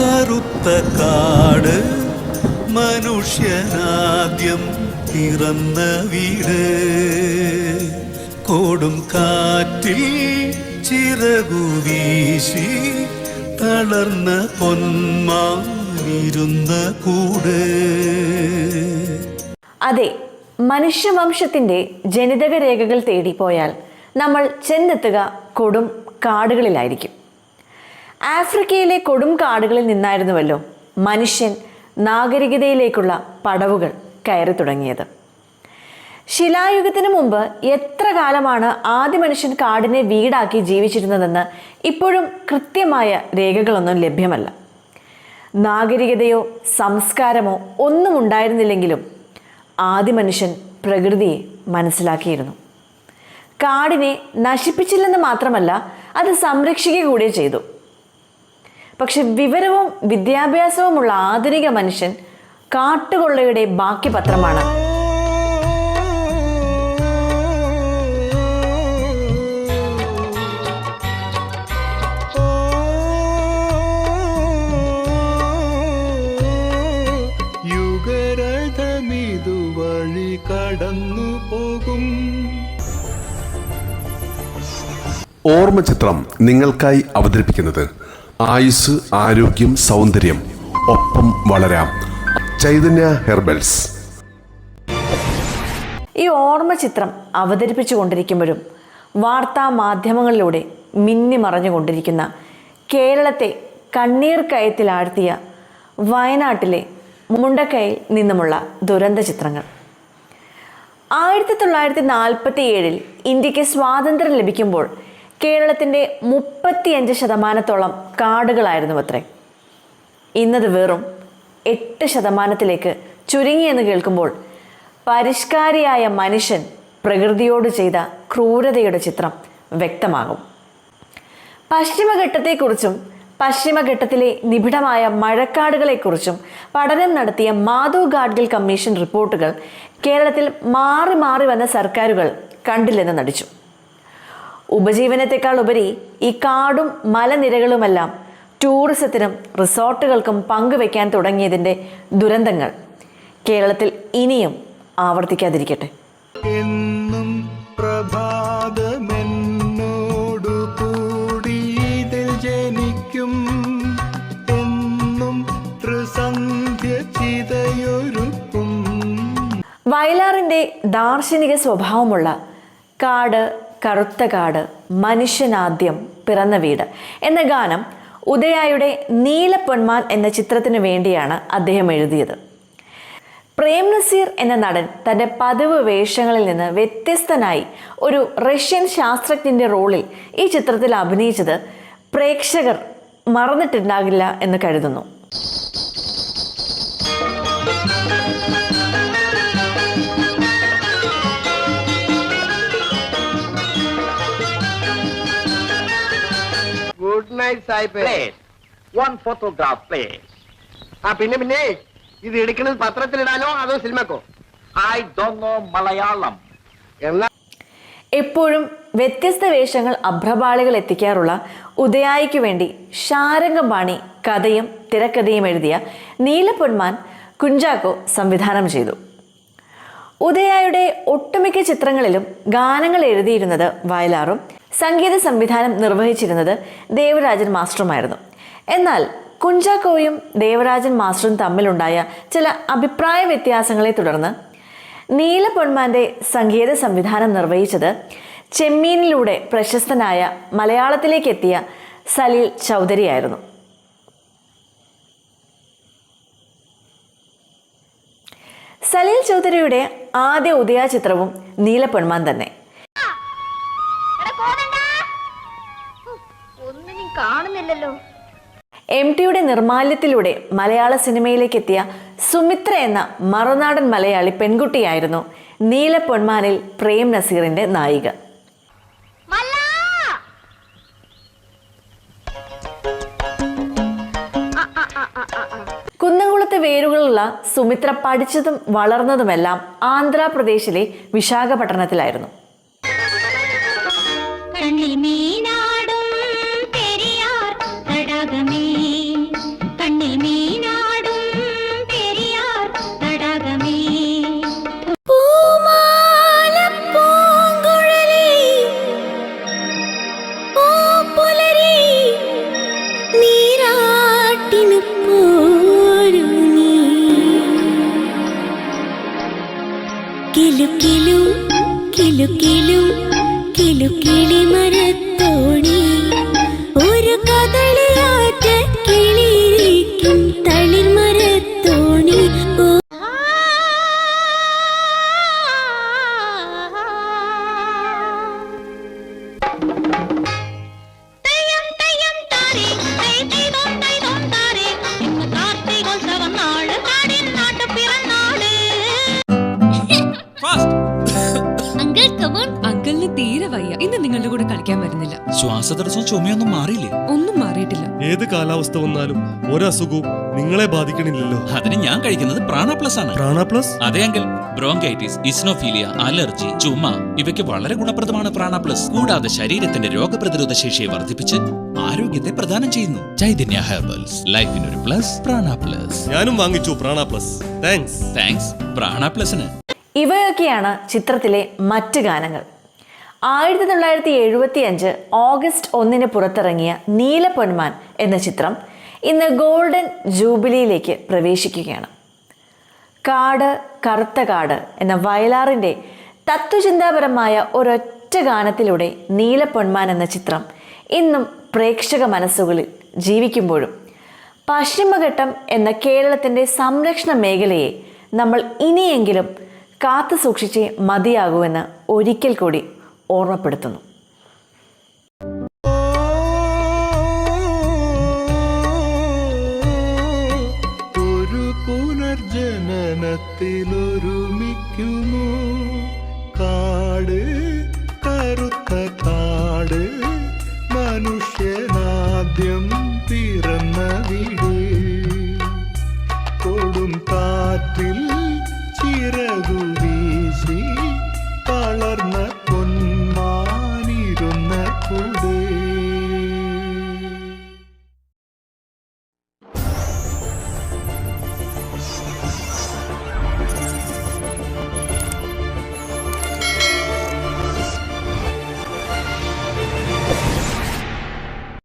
കറുത്ത കാട് മനുഷ്യനാദ്യം പിറന്ന വീട്. കോടും കാറ്റിൽ ചിറകു വീശി തളർന്ന പൊന്മാരുന്ന കൂട്. അതെ മനുഷ്യവംശത്തിന്റെ ജനിതക രേഖകൾ തേടി പോയാൽ നമ്മൾ ചെന്നെത്തുക കൊടും കാടുകളിലായിരിക്കും. ആഫ്രിക്കയിലെ കൊടും കാടുകളിൽ നിന്നായിരുന്നുവല്ലോ മനുഷ്യൻ നാഗരികതയിലേക്കുള്ള പടവുകൾ കയറി തുടങ്ങിയത്. ശിലായുഗത്തിന് മുമ്പ് എത്ര കാലമാണ് ആദ്യ മനുഷ്യൻ കാടിനെ വീടാക്കി ജീവിച്ചിരുന്നതെന്ന് ഇപ്പോഴും കൃത്യമായ രേഖകളൊന്നും ലഭ്യമല്ല. നാഗരികതയോ സംസ്കാരമോ ഒന്നും ഉണ്ടായിരുന്നില്ലെങ്കിലും ആദ്യ മനുഷ്യൻ പ്രകൃതിയെ മനസ്സിലാക്കിയിരുന്നു. കാടിനെ നശിപ്പിച്ചില്ലെന്ന് മാത്രമല്ല അത് സംരക്ഷിക്കുക കൂടെ ചെയ്തു. പക്ഷെ വിവരവും വിദ്യാഭ്യാസവുമുള്ള ആധുനിക മനുഷ്യൻ കാട്ടുകൊള്ളയുടെ ബാക്കി പത്രമാണ് യുഗരഥമിതു വഴി കടന്നു പോകും. ഓർമ്മ ചിത്രം നിങ്ങൾക്കായി അവതരിപ്പിക്കുന്നത് ആയുസ് ആരോഗ്യം സൗന്ദര്യം ഒപ്പം വളരാം. ചൈതന്യ ഹെർബൽസ്. ഈ ഓർമ്മ ചിത്രം അവതരിപ്പിച്ചു കൊണ്ടിരിക്കുമ്പോഴും വാർത്താ മാധ്യമങ്ങളിലൂടെ മിന്നിമറഞ്ഞുകൊണ്ടിരിക്കുന്ന കേരളത്തെ കണ്ണീർ കയത്തിലാഴ്ത്തിയ വയനാട്ടിലെ മുണ്ടക്കയിൽ നിന്നുമുള്ള ദുരന്ത ചിത്രങ്ങൾ. ആയിരത്തി തൊള്ളായിരത്തി നാൽപ്പത്തി ഏഴിൽ ഇന്ത്യയ്ക്ക് സ്വാതന്ത്ര്യം ലഭിക്കുമ്പോൾ കേരളത്തിന്റെ മുപ്പത്തിയഞ്ച് ശതമാനത്തോളം കാടുകളായിരുന്നു അത്രേ ഇന്നത് വെറും എട്ട് ശതമാനത്തിലേക്ക് ചുരുങ്ങിയെന്ന് കേൾക്കുമ്പോൾ പരിഷ്കാരിയായ മനുഷ്യൻ പ്രകൃതിയോട് ചെയ്ത ക്രൂരതയുടെ ചിത്രം വ്യക്തമാകും. പശ്ചിമഘട്ടത്തെക്കുറിച്ചും പശ്ചിമഘട്ടത്തിലെ നിബിഡമായ മഴക്കാടുകളെക്കുറിച്ചും പഠനം നടത്തിയ മാധവ് ഗാഡ്ഗിൽ കമ്മീഷൻ റിപ്പോർട്ടുകൾ കേരളത്തിൽ മാറി മാറി വന്ന സർക്കാരുകൾ കണ്ടില്ലെന്ന് നടിച്ചു. ഉപജീവനത്തെക്കാൾ ഉപരി ഈ കാടും മലനിരകളുമെല്ലാം ടൂറിസത്തിനും റിസോർട്ടുകൾക്കും പങ്കുവെക്കാൻ തുടങ്ങിയതിന്റെ ദുരന്തങ്ങൾ കേരളത്തിൽ ഇനിയും ആവർത്തിക്കാതിരിക്കട്ടെ. എന്നും പ്രഭാതമെന്നോടു കൂടി ഇതിൽ ജനിക്കും. എന്നും ത്രിസന്ധ്യ ചിതയൊരുക്കും. വയലാറിന്റെ ദാർശനിക സ്വഭാവമുള്ള കാട് കറുത്ത കാട് മനുഷ്യനാദ്യം പിറന്ന വീട് എന്ന ഗാനം ഉദയായുടെ നീലപ്പൊന്മാൻ എന്ന ചിത്രത്തിന് വേണ്ടിയാണ് അദ്ദേഹം എഴുതിയത്. പ്രേം നസീർ എന്ന നടൻ തന്റെ പതിവ് വേഷങ്ങളിൽ നിന്ന് വ്യത്യസ്തനായി ഒരു റഷ്യൻ ശാസ്ത്രജ്ഞന്റെ റോളിൽ ഈ ചിത്രത്തിൽ അഭിനയിച്ചത് പ്രേക്ഷകർ മറന്നിട്ടുണ്ടാകില്ല എന്ന് കരുതുന്നു. Night Sahib one photograph place. ആ പിന്നെ പിന്നെ ഇത് എടുക്കുന്നത് പത്രത്തിലിടാനോ അതോ സിനിമക്കോ? ഐ ഡോണ്ട് നോ മലയാളം എന്നാ എപ്പോഴും വ്യത്യസ്ത വേഷങ്ങൾ അഭ്രപാളികൾ എത്തിക്കാറുള്ള ഉദയായിക്ക് വേണ്ടി ശാരംഗപാണി കഥയും തിരക്കഥയും എഴുതിയ നീലപ്പൊന്മാൻ കുഞ്ചാക്കോ സംവിധാനം ചെയ്തു. ഉദയായുടെ ഒട്ടുമിക്ക ചിത്രങ്ങളിലും ഗാനങ്ങൾ എഴുതിയിരുന്നത് വയലാറും സംഗീത സംവിധാനം നിർവഹിച്ചിരുന്നത് ദേവരാജൻ മാസ്റ്ററുമായിരുന്നു. എന്നാൽ കുഞ്ചാക്കോയും ദേവരാജൻ മാസ്റ്ററും തമ്മിലുണ്ടായ ചില അഭിപ്രായ വ്യത്യാസങ്ങളെ തുടർന്ന് നീലപ്പൊന്മാന്റെ സംഗീത സംവിധാനം നിർവഹിച്ചത് ചെമ്മീനിലൂടെ പ്രശസ്തനായ മലയാളത്തിലേക്ക് എത്തിയ സലീൽ ചൗധരിയായിരുന്നു. സലീൽ ചൗധരിയുടെ ആദ്യ ഉദയ ചിത്രവും നീലപ്പൊന്മാൻ തന്നെ. എം ടിയുടെ നിർമാല്യത്തിലൂടെ മലയാള സിനിമയിലേക്ക് എത്തിയ സുമിത്ര എന്ന മറുനാടൻ മലയാളി പെൺകുട്ടിയായിരുന്നു നീല പൊന്മാനിൽ പ്രേം നസീറിന്റെ നായിക. കുന്നംകുളത്തെ വേരുകളുള്ള സുമിത്ര പഠിച്ചതും വളർന്നതുമെല്ലാം ആന്ധ്രാപ്രദേശിലെ വിശാഖപട്ടണത്തിലായിരുന്നു. കിലു കിലു കിലു കിലു കിളി മരത്തോണി ഒരു കദളിയാറ്റ വരുന്നില്ല ശ്വാസതടസ്സവും ചുമയൊന്നും മാറിയില്ലേ? ഒന്നും മാറിയിട്ടില്ല. ഏത് കാലാവസ്ഥ വന്നാലും ഒരസുഖവും നിങ്ങളെ ബാധിക്കണില്ലല്ലോ. അതിന് ഞാൻ കഴിക്കുന്നത് പ്രാണ പ്ലസ് ആണ് പ്രാണ പ്ലസ് അതെ അങ്കിൾ. ബ്രോങ്കൈറ്റിസ് ഇസ്നോഫീലിയ അലർജി ചുമ ഇവയ്ക്ക് വളരെ ഗുണപ്രദമാണ് പ്രാണ പ്ലസ് കൂടാതെ ശരീരത്തിന്റെ രോഗപ്രതിരോധ ശേഷിയെ വർദ്ധിപ്പിച്ച് ആരോഗ്യത്തെ പ്രദാനം ചെയ്യുന്നു. ചൈതന്യ ഹെർബൽസ് ലൈഫിനൊരു പ്ലസ് പ്രാണ പ്ലസ് ഞാനും വാങ്ങിച്ചു പ്രാണ പ്ലസ് താങ്ക്സ്. താങ്ക്സ്. പ്രാണ പ്ലസിന് ഇവയൊക്കെയാണ് ചിത്രത്തിലെ മറ്റ് ഗാനങ്ങൾ. ആയിരത്തി തൊള്ളായിരത്തി എഴുപത്തി അഞ്ച് ഓഗസ്റ്റ് ഒന്നിന് പുറത്തിറങ്ങിയ നീലപ്പൊന്മാൻ എന്ന ചിത്രം ഇന്ന് ഗോൾഡൻ ജൂബിലിയിലേക്ക് പ്രവേശിക്കുകയാണ്. കാട് കറുത്ത കാട് എന്ന വയലാറിന്റെ തത്വചിന്താപരമായ ഒരൊറ്റ ഗാനത്തിലൂടെ നീലപ്പൊന്മാൻ എന്ന ചിത്രം ഇന്നും പ്രേക്ഷക മനസ്സുകളിൽ ജീവിക്കുമ്പോഴും പശ്ചിമഘട്ടം എന്ന കേരളത്തിന്റെ സംരക്ഷണ മേഖലയെ നമ്മൾ ഇനിയെങ്കിലും കാത്തു സൂക്ഷിച്ചേ മതിയാകൂവെന്ന് ഒരിക്കൽ കൂടി ഓർമ്മപ്പെടുത്തുന്നു. ഒരു പുനർജനനത്തിലൊരുമിക്കുമോ കാട് കറുത്ത കാട് മനുഷ്യനാദ്യം പിറന്ന വീട്.